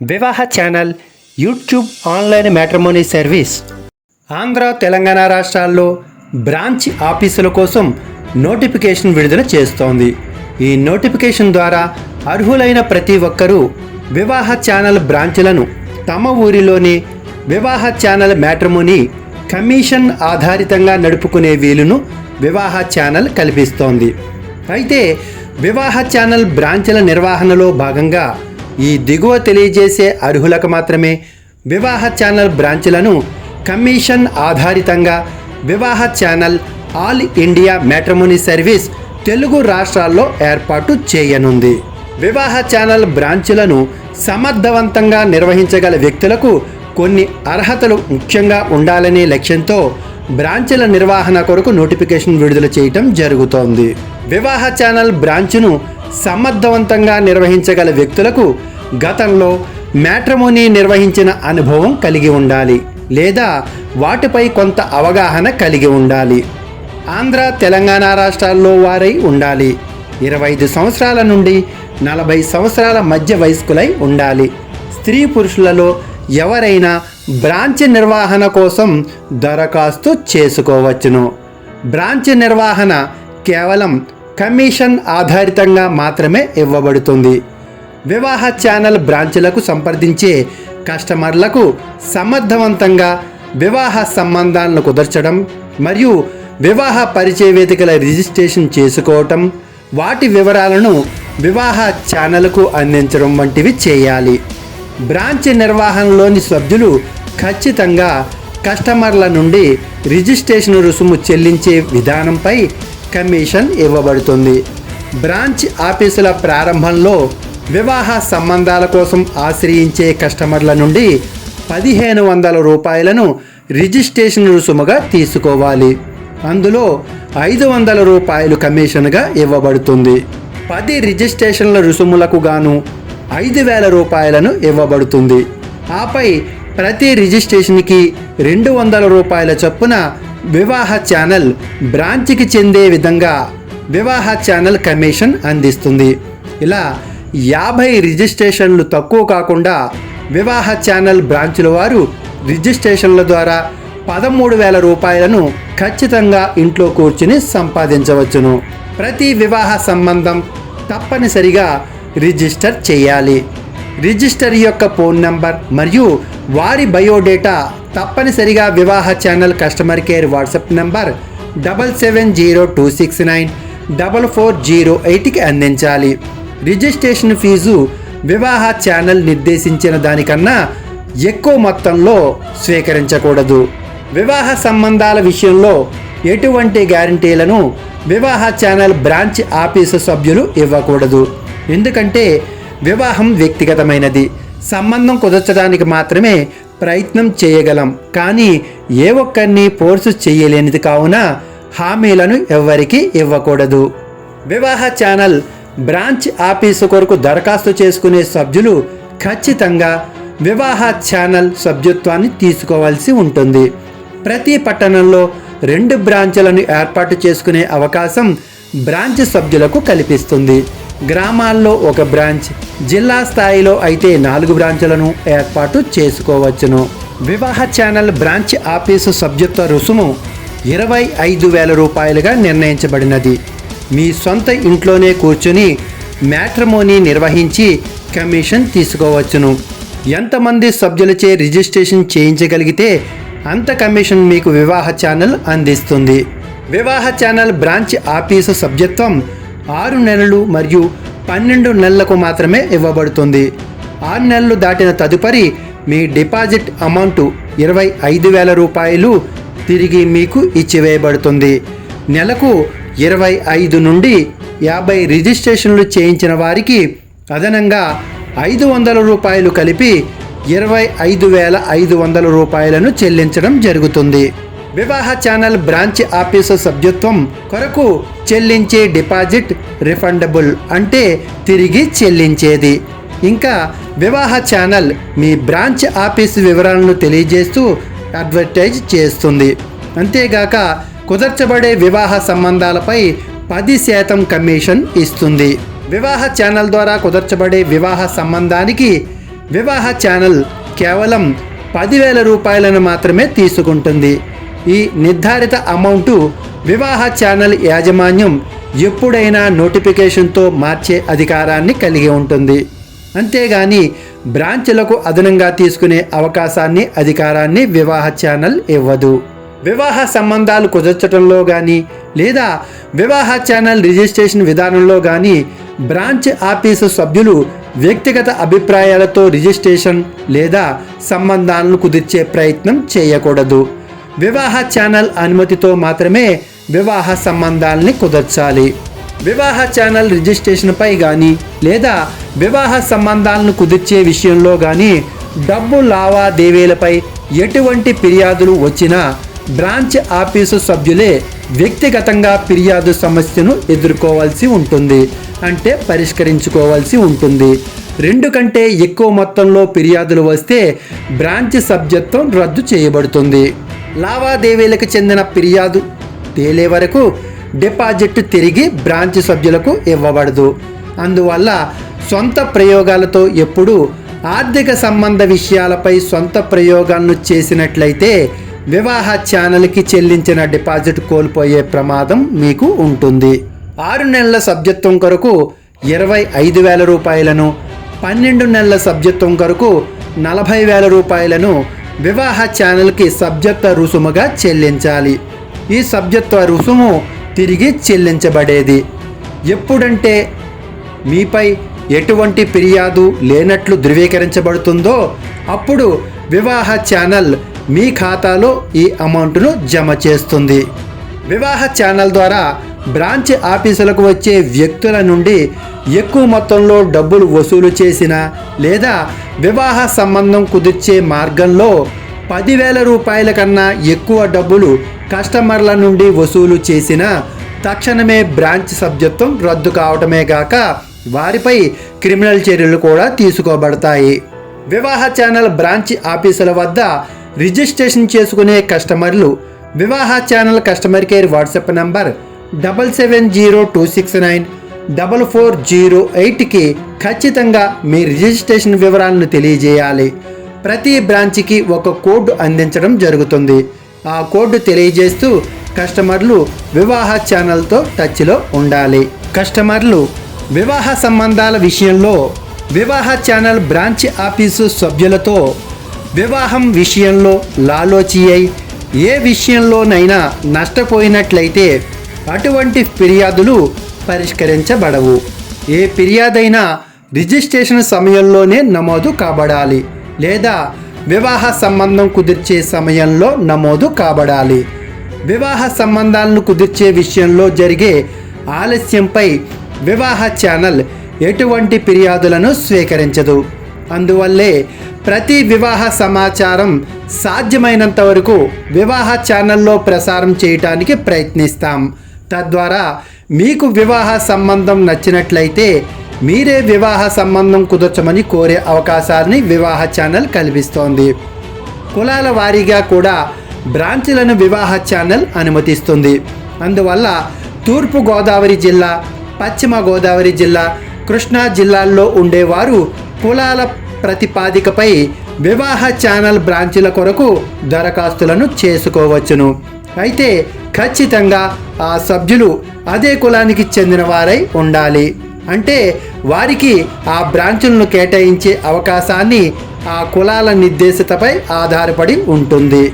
Vivaha channel YouTube online matrimony service. Andhra Telangana రాష్ట్రాల్లో branch ఆఫీసుల కోసం నోటిఫికేషన్ విడుదల చేస్తోంది. ఈ నోటిఫికేషన్ ద్వారా అర్హులైన ప్రతి ఒక్కరూ వివాహ ఛానల్ బ్రాంచ్లను తమ ఊరిలోని వివాహ ఛానల్ మ్యాట్రిమోనీ కమిషన్ ఆధారితంగా నడుపుకునే వీలును వివాహ ఛానల్ కల్పిస్తోంది. అయితే వివాహ ఛానల్ బ్రాంచ్ల నిర్వహణలో భాగంగా ఈ దిగువ తెలియజేసే అర్హులకు మాత్రమే వివాహ ఛానల్ బ్రాంచ్లను commission ఆధారితంగా Vivaha channel all India matrimony service Telugu రాష్ట్రాల్లో ఏర్పాటు చేయనుంది. వివాహ ఛానల్ బ్రాంచ్లను సమర్థవంతంగా నిర్వహించగల వ్యక్తులకు కొన్ని అర్హతలు ముఖ్యంగా ఉండాలనే లక్ష్యంతో బ్రాంచ్ల నిర్వహణ కొరకు నోటిఫికేషన్ విడుదల చేయటం జరుగుతోంది. వివాహ ఛానల్ బ్రాంచ్ను సమర్థవంతంగా నిర్వహించగల వ్యక్తులకు గతంలో మ్యాట్రిమోనీ నిర్వహించిన అనుభవం కలిగి ఉండాలి లేదా వాటిపై కొంత అవగాహన కలిగి ఉండాలి. ఆంధ్ర తెలంగాణ రాష్ట్రాల్లో వారై ఉండాలి. ఇరవై ఐదు సంవత్సరాల నుండి నలభై సంవత్సరాల మధ్య వయస్కులై ఉండాలి. స్త్రీ పురుషులలో ఎవరైనా బ్రాంచ్ నిర్వహణ కోసం దరఖాస్తు చేసుకోవచ్చును. బ్రాంచ్ నిర్వహణ కేవలం కమిషన్ ఆధారితంగా మాత్రమే ఇవ్వబడుతుంది. వివాహ ఛానల్ బ్రాంచ్లకు సంప్రదించే కస్టమర్లకు సమర్థవంతంగా వివాహ సంబంధాలను కుదర్చడం మరియు వివాహ పరిచయ వేదికల రిజిస్ట్రేషన్ చేసుకోవటం వాటి వివరాలను వివాహ ఛానల్కు అందించడం వంటివి చేయాలి. బ్రాంచ్ నిర్వహణలోని సభ్యులు ఖచ్చితంగా కస్టమర్ల నుండి రిజిస్ట్రేషన్ రుసుము చెల్లించే విధానంపై కమిషన్ ఇవ్వబడుతుంది. బ్రాంచ్ ఆఫీసుల ప్రారంభంలో వివాహ సంబంధాల కోసం ఆశ్రయించే కస్టమర్ల నుండి పదిహేను వందల రూపాయలను రిజిస్ట్రేషన్ రుసుముగా తీసుకోవాలి. అందులో ఐదు వందల రూపాయలు కమిషన్గా ఇవ్వబడుతుంది. పది రిజిస్ట్రేషన్ల రుసుములకు గాను ఐదు వేల రూపాయలను ఇవ్వబడుతుంది. ఆపై ప్రతి రిజిస్ట్రేషన్కి రెండు వందల రూపాయల చొప్పున వివాహ ఛానల్ బ్రాంచ్కి చెందే విధంగా వివాహ ఛానల్ కమిషన్ అందిస్తుంది. ఇలా యాభై రిజిస్ట్రేషన్లు తక్కువ కాకుండా వివాహ ఛానల్ బ్రాంచుల వారు రిజిస్ట్రేషన్ల ద్వారా పదమూడు వేల రూపాయలను ఖచ్చితంగా ఇంట్లో కూర్చుని సంపాదించవచ్చును. ప్రతి వివాహ సంబంధం తప్పనిసరిగా రిజిస్టర్ చేయాలి. రిజిస్టర్ యొక్క ఫోన్ నంబర్ మరియు వారి బయోడేటా తప్పనిసరిగా Vivaha channel customer care WhatsApp number double seven zero two six nine double four zero ఎయిట్కి అందించాలి. రిజిస్ట్రేషన్ ఫీజు వివాహ ఛానల్ నిర్దేశించిన దానికన్నా ఎక్కువ మొత్తంలో స్వీకరించకూడదు. వివాహ సంబంధాల విషయంలో ఎటువంటి గ్యారంటీలను వివాహ ఛానల్ బ్రాంచ్ ఆఫీసు సభ్యులు ఇవ్వకూడదు. ఎందుకంటే వివాహం వ్యక్తిగతమైనది. సంబంధం కుదర్చడానికి మాత్రమే ప్రయత్నం చేయగలం. కానీ ఏ ఒక్కరిని ఫోర్సు చేయలేనిది కావున హామీలను ఎవ్వరికీ ఇవ్వకూడదు. వివాహ ఛానల్ బ్రాంచ్ ఆఫీసు కొరకు దరఖాస్తు చేసుకునే సభ్యులు ఖచ్చితంగా వివాహ ఛానల్ సభ్యత్వాన్ని తీసుకోవాల్సి ఉంటుంది. ప్రతి పట్టణంలో రెండు బ్రాంచ్లను ఏర్పాటు చేసుకునే అవకాశం బ్రాంచ్ సభ్యులకు కల్పిస్తుంది. గ్రామాల్లో ఒక బ్రాంచ్ జిల్లా స్థాయిలో అయితే నాలుగు బ్రాంచ్లను ఏర్పాటు చేసుకోవచ్చును. వివాహ ఛానల్ బ్రాంచ్ ఆఫీసు సభ్యత్వ రుసుము ఇరవై ఐదు వేల రూపాయలుగా నిర్ణయించబడినది. మీ సొంత ఇంట్లోనే కూర్చొని మ్యాట్రిమోనీ నిర్వహించి కమిషన్ తీసుకోవచ్చును. ఎంతమంది సభ్యులచే రిజిస్ట్రేషన్ చేయించగలిగితే అంత కమిషన్ మీకు వివాహ ఛానల్ అందిస్తుంది. వివాహ ఛానల్ బ్రాంచ్ ఆఫీసు సభ్యత్వం ఆరు నెలలు మరియు పన్నెండు నెలలకు మాత్రమే ఇవ్వబడుతుంది. ఆరు నెలలు దాటిన తదుపరి మీ డిపాజిట్ అమౌంట్ ఇరవై ఐదు వేల రూపాయలు తిరిగి మీకు ఇచ్చివేయబడుతుంది. నెలకు ఇరవై ఐదు నుండి యాభై రిజిస్ట్రేషన్లు చేయించిన వారికి అదనంగా ఐదు వందల రూపాయలు కలిపి ఇరవై ఐదు వేల ఐదు వందల రూపాయలను చెల్లించడం జరుగుతుంది. వివాహ ఛానల్ బ్రాంచ్ ఆఫీసు సభ్యత్వం కొరకు చెల్లించే డిపాజిట్ రిఫండబుల్ అంటే తిరిగి చెల్లించేది. ఇంకా వివాహ ఛానల్ మీ బ్రాంచ్ ఆఫీసు వివరాలను తెలియజేస్తూ అడ్వర్టైజ్ చేస్తుంది. అంతేగాక కుదర్చబడే వివాహ సంబంధాలపై పది శాతం కమిషన్ ఇస్తుంది. వివాహ ఛానల్ ద్వారా కుదర్చబడే వివాహ సంబంధానికి వివాహ ఛానల్ కేవలం పదివేల రూపాయలను మాత్రమే తీసుకుంటుంది. ఈ నిర్ధారిత అమౌంటు వివాహ ఛానల్ యాజమాన్యం ఎప్పుడైనా నోటిఫికేషన్తో మార్చే అధికారాన్ని కలిగి ఉంటుంది. అంతేగాని బ్రాంచ్లకు అదనంగా తీసుకునే అవకాశాన్ని అధికారాన్ని వివాహ ఛానల్ ఇవ్వదు. వివాహ సంబంధాలు కుదర్చడంలో కానీ లేదా వివాహ ఛానల్ రిజిస్ట్రేషన్ విధానంలో కానీ బ్రాంచ్ ఆఫీసు సభ్యులు వ్యక్తిగత అభిప్రాయాలతో రిజిస్ట్రేషన్ లేదా సంబంధాలను కుదిర్చే ప్రయత్నం చేయకూడదు. వివాహ ఛానల్ అనుమతితో మాత్రమే వివాహ సంబంధాలని కుదర్చాలి. వివాహ ఛానల్ రిజిస్ట్రేషన్పై కానీ లేదా వివాహ సంబంధాలను కుదిర్చే విషయంలో కానీ డబ్బు లావాదేవీలపై ఎటువంటి ఫిర్యాదులు వచ్చినా బ్రాంచ్ ఆఫీసు సభ్యులే వ్యక్తిగతంగా ఫిర్యాదు సమస్యను ఎదుర్కోవాల్సి ఉంటుంది అంటే పరిష్కరించుకోవాల్సి ఉంటుంది. రెండు కంటే ఎక్కువ మొత్తంలో ఫిర్యాదులు వస్తే బ్రాంచ్ సభ్యత్వం రద్దు చేయబడుతుంది. లావాదేవీలకు చెందిన ఫిర్యాదు తేలే వరకు డిపాజిట్ తిరిగి బ్రాంచ్ సభ్యులకు ఇవ్వబడదు. అందువల్ల సొంత ప్రయోగాలతో ఎప్పుడూ ఆర్థిక సంబంధ విషయాలపై సొంత ప్రయోగాలను చేసినట్లయితే వివాహ ఛానల్కి చెల్లించిన డిపాజిట్ కోల్పోయే ప్రమాదం మీకు ఉంటుంది. ఆరు నెలల సభ్యత్వం కొరకు ఇరవై ఐదు వేల రూపాయలను పన్నెండు నెలల సభ్యత్వం కొరకు నలభై వేల రూపాయలను వివాహ ఛానల్కి సభ్యత్వ రుసుముగా చెల్లించాలి. ఈ సభ్యత్వ రుసుము తిరిగి చెల్లించబడేది. ఎప్పుడంటే మీపై ఎటువంటి ఫిర్యాదు లేనట్లు ధృవీకరించబడుతుందో అప్పుడు వివాహ ఛానల్ మీ ఖాతాలో ఈ అమౌంట్ను జమ చేస్తుంది. వివాహ ఛానల్ ద్వారా బ్రాంచ్ ఆఫీసులకు వచ్చే వ్యక్తుల నుండి ఎక్కువ మొత్తంలో డబ్బులు వసూలు చేసిన లేదా వివాహ సంబంధం కుదిర్చే మార్గంలో పదివేల రూపాయల కన్నా ఎక్కువ డబ్బులు కస్టమర్ల నుండి వసూలు చేసిన తక్షణమే బ్రాంచ్ సభ్యత్వం రద్దు కావటమే గాక వారిపై క్రిమినల్ చర్యలు కూడా తీసుకోబడతాయి. వివాహ ఛానల్ బ్రాంచ్ ఆఫీసుల వద్ద రిజిస్ట్రేషన్ చేసుకునే కస్టమర్లు Vivaha channel customer care WhatsApp number double seven zero two six nine double four zero ఎయిట్కి ఖచ్చితంగా మీ రిజిస్ట్రేషన్ వివరాలను తెలియజేయాలి. ప్రతి బ్రాంచ్కి ఒక కోడ్ అందించడం జరుగుతుంది. ఆ కోడ్ తెలియజేస్తూ కస్టమర్లు వివాహ ఛానల్తో టచ్లో ఉండాలి. కస్టమర్లు వివాహ సంబంధాల విషయంలో వివాహ ఛానల్ బ్రాంచ్ ఆఫీసు సభ్యులతో వివాహం విషయంలో లాలోచి అయి ఏ విషయంలోనైనా నష్టపోయినట్లయితే అటువంటి ఫిర్యాదులు పరిష్కరించబడవు. ఏ ఫిర్యాదైనా రిజిస్ట్రేషన్ సమయంలోనే నమోదు కాబడాలి లేదా వివాహ సంబంధం కుదిర్చే సమయంలో నమోదు కాబడాలి. వివాహ సంబంధాలను కుదిర్చే విషయంలో జరిగే ఆలస్యంపై వివాహ ఛానల్ ఎటువంటి ఫిర్యాదులను స్వీకరించదు. అందువల్లే ప్రతి వివాహ సమాచారం సాధ్యమైనంత వరకు వివాహ ఛానల్లో ప్రసారం చేయటానికి ప్రయత్నిస్తాం. తద్వారా మీకు వివాహ సంబంధం నచ్చినట్లయితే మీరే వివాహ సంబంధం కుదర్చమని కోరే అవకాశాన్ని వివాహ ఛానల్ కల్పిస్తోంది. కులాల వారీగా కూడా బ్రాంచీలను వివాహ ఛానల్ అనుమతిస్తుంది. అందువల్ల తూర్పు గోదావరి జిల్లా పశ్చిమ గోదావరి జిల్లా కృష్ణా జిల్లాల్లో ఉండేవారు కులాల ప్రతిపాదికపై వివాహ ఛానల్ బ్రాంచీల కొరకు దరఖాస్తులను చేసుకోవచ్చును. అయితే ఖచ్చితంగా ఆ సభ్యులు అదే కులానికి చెందిన వారై ఉండాలి. అంటే వారికి ఆ బ్రాంచులను కేటాయించే అవకాశాన్ని ఆ కులాల నిర్దేశితపై ఆధారపడి ఉంటుంది.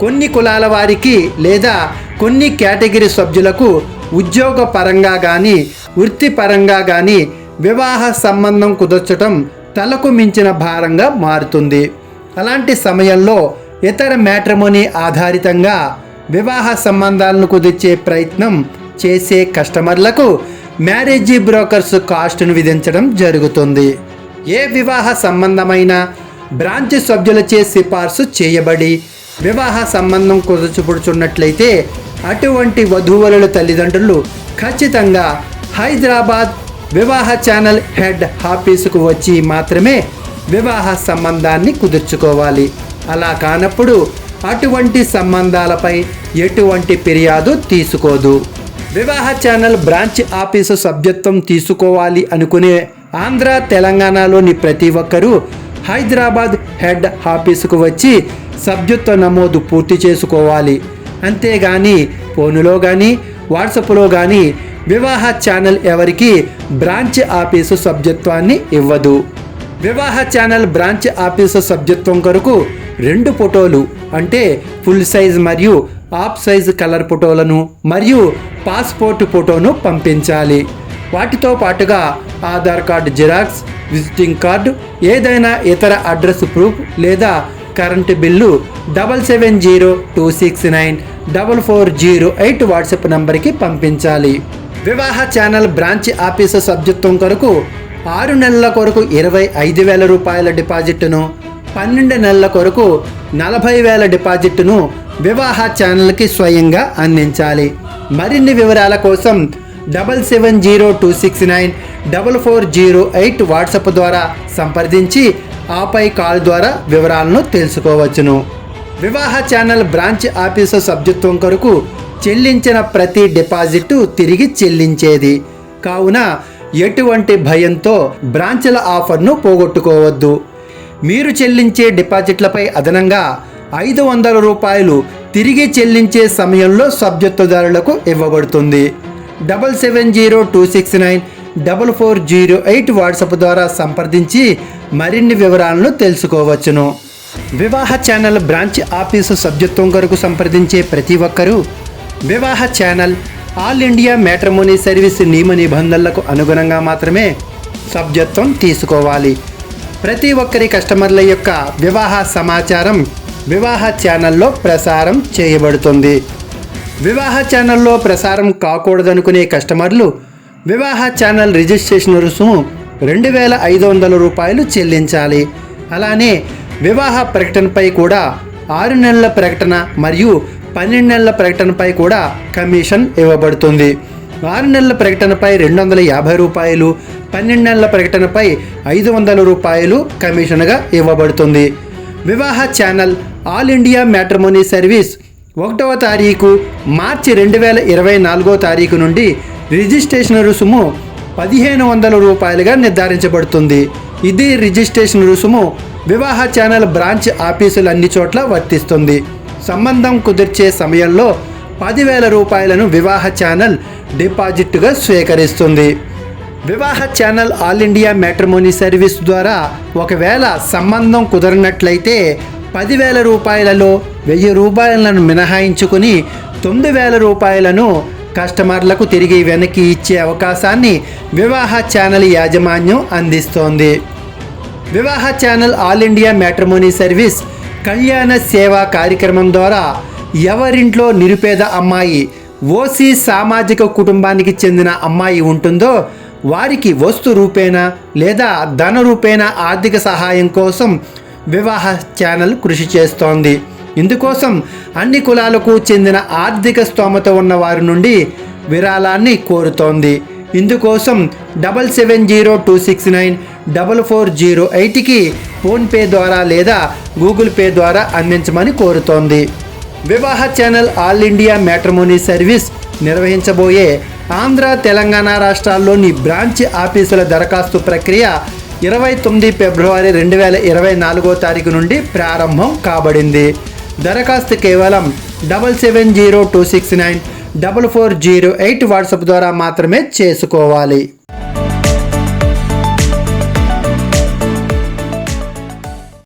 కొన్ని కులాల వారికి లేదా కొన్ని కేటగిరీ సభ్యులకు ఉద్యోగ పరంగా కానీ వృత్తిపరంగా కానీ వివాహ సంబంధం కుదర్చటం తలకు మించిన భారంగా మారుతుంది. అలాంటి సమయంలో ఇతర మ్యాట్రమోని ఆధారితంగా వివాహ సంబంధాలను కుదిర్చే ప్రయత్నం చేసే కస్టమర్లకు మ్యారేజీ బ్రోకర్స్ కాస్ట్ను విధించడం జరుగుతుంది. ఏ వివాహ సంబంధమైన బ్రాంచ్ సభ్యులచే సిఫార్సు చేయబడి వివాహ సంబంధం కుదుర్చుపుడుచున్నట్లయితే అటువంటి వధూవరుల తల్లిదండ్రులు ఖచ్చితంగా హైదరాబాద్ వివాహ ఛానల్ హెడ్ ఆఫీసుకు వచ్చి మాత్రమే వివాహ సంబంధాన్ని కుదుర్చుకోవాలి. అలా కానప్పుడు అటువంటి సంబంధాలపై ఎటువంటి ఫిర్యాదు తీసుకోదు. వివాహ ఛానల్ బ్రాంచ్ ఆఫీసు సభ్యత్వం తీసుకోవాలి అనుకునే ఆంధ్ర తెలంగాణలోని ప్రతి ఒక్కరూ హైదరాబాద్ హెడ్ ఆఫీసుకు వచ్చి సభ్యత్వ నమోదు పూర్తి చేసుకోవాలి. అంతేగాని ఫోనులో కానీ వాట్సాప్లో కానీ వివాహ ఛానల్ ఎవరికి బ్రాంచ్ ఆఫీసు సభ్యత్వాన్ని ఇవ్వదు. వివాహ ఛానల్ బ్రాంచ్ ఆఫీసు సభ్యత్వం కొరకు రెండు ఫోటోలు అంటే ఫుల్ సైజ్ మరియు ఆఫ్ సైజ్ కలర్ ఫోటోలను మరియు పాస్పోర్ట్ ఫోటోను పంపించాలి. వాటితో పాటుగా Aadhaar card xerox visiting card ఏదైనా ఇతర అడ్రస్ ప్రూఫ్ లేదా current bill double seven zero two six nine double four zero eight WhatsApp నంబర్కి పంపించాలి. వివాహ ఛానల్ బ్రాంచ్ ఆఫీసు సభ్యత్వం కొరకు ఆరు నెలల కొరకు ఇరవై ఐదు వేల రూపాయల డిపాజిట్ను పన్నెండు నెలల కొరకు నలభై వేల డిపాజిట్ను వివాహ ఛానల్కి స్వయంగా అందించాలి. మరిన్ని వివరాల కోసం double seven zero two six nine double four zero eight WhatsApp ద్వారా సంప్రదించి ఆపై కాల్ ద్వారా వివరాలను తెలుసుకోవచ్చును. వివాహ ఛానల్ బ్రాంచ్ ఆఫీసు సభ్యత్వం కొరకు చెల్లించిన ప్రతి డిపాజిట్ తిరిగి చెల్లించేది. కావున ఎటువంటి భయంతో బ్రాంచ్ల ఆఫర్ను పోగొట్టుకోవద్దు. మీరు చెల్లించే డిపాజిట్లపై అదనంగా ఐదు వందల రూపాయలు తిరిగి చెల్లించే సమయంలో సభ్యత్వదారులకు ఇవ్వబడుతుంది. Double seven zero two six nine double four zero eight WhatsApp ద్వారా సంప్రదించి మరిన్ని వివరాలను తెలుసుకోవచ్చును. వివాహ ఛానల్ బ్రాంచ్ ఆఫీసు సభ్యత్వం కొరకు సంప్రదించే ప్రతి ఒక్కరూ Vivaha channel all India matrimony service నియమ నిబంధనలకు అనుగుణంగా మాత్రమే సభ్యత్వం తీసుకోవాలి. ప్రతి ఒక్కరి కస్టమర్ల యొక్క వివాహ సమాచారం వివాహ ఛానల్లో ప్రసారం చేయబడుతుంది. వివాహ ఛానల్లో ప్రసారం కాకూడదనుకునే కస్టమర్లు వివాహ ఛానల్ రిజిస్ట్రేషన్ రుసుము రెండు వేల ఐదు వందల రూపాయలు చెల్లించాలి. అలానే వివాహ ప్రకటనపై కూడా ఆరు నెలల ప్రకటన మరియు పన్నెండు నెలల ప్రకటనపై కూడా కమిషన్ ఇవ్వబడుతుంది. ఆరు నెలల ప్రకటనపై రెండు వందల యాభై రూపాయలు పన్నెండు నెలల ప్రకటనపై ఐదు వందల రూపాయలు కమిషన్గా ఇవ్వబడుతుంది. Vivaha channel all India matrimony service ఒకటవ తారీఖు మార్చి రెండు వేల ఇరవై నాలుగో తారీఖు నుండి రిజిస్ట్రేషన్ రుసుము పదిహేను వందల రూపాయలుగా నిర్ధారించబడుతుంది. ఇది రిజిస్ట్రేషన్ రుసుము వివాహ ఛానల్ బ్రాంచ్ ఆఫీసులు అన్ని చోట్ల వర్తిస్తుంది. సంబంధం కుదిర్చే సమయంలో పదివేల రూపాయలను వివాహ ఛానల్ డిపాజిట్గా స్వీకరిస్తుంది. Vivaha channel all India matrimony service ద్వారా ఒకవేళ సంబంధం కుదరనట్లయితే పదివేల రూపాయలలో వెయ్యి రూపాయలను మినహాయించుకుని తొమ్మిది వేల రూపాయలను కస్టమర్లకు తిరిగి వెనక్కి ఇచ్చే అవకాశాన్ని వివాహ ఛానల్ యాజమాన్యం అందిస్తోంది. Vivaha channel all India matrimony service కళ్యాణ సేవా కార్యక్రమం ద్వారా ఎవరింట్లో నిరుపేద అమ్మాయి ఓసీ సామాజిక కుటుంబానికి చెందిన అమ్మాయి ఉంటుందో వారికి వస్తు రూపేణ లేదా ధన రూపేణ ఆర్థిక సహాయం కోసం వివాహ ఛానల్ కృషి చేస్తోంది. ఇందుకోసం అన్ని కులాలకు చెందిన ఆర్థిక స్తోమత ఉన్న వారి నుండి విరాళాన్ని కోరుతోంది. ఇందుకోసం double seven zero two six nine double four zero ఎయిట్కి ఫోన్పే ద్వారా లేదా గూగుల్ పే ద్వారా అందించమని కోరుతోంది. Vivaha channel all India matrimony service నిర్వహించబోయే Andhra Telangana రాష్ట్రాల్లోని బ్రాంచ్ ఆఫీసుల దరఖాస్తు ప్రక్రియ ఇరవై తొమ్మిది ఫిబ్రవరి రెండు వేల ఇరవై నాలుగో తారీఖు నుండి ప్రారంభం కాబడింది. దరఖాస్తు కేవలం double seven zero two six nine double four zero eight WhatsApp ద్వారా మాత్రమే చేసుకోవాలి.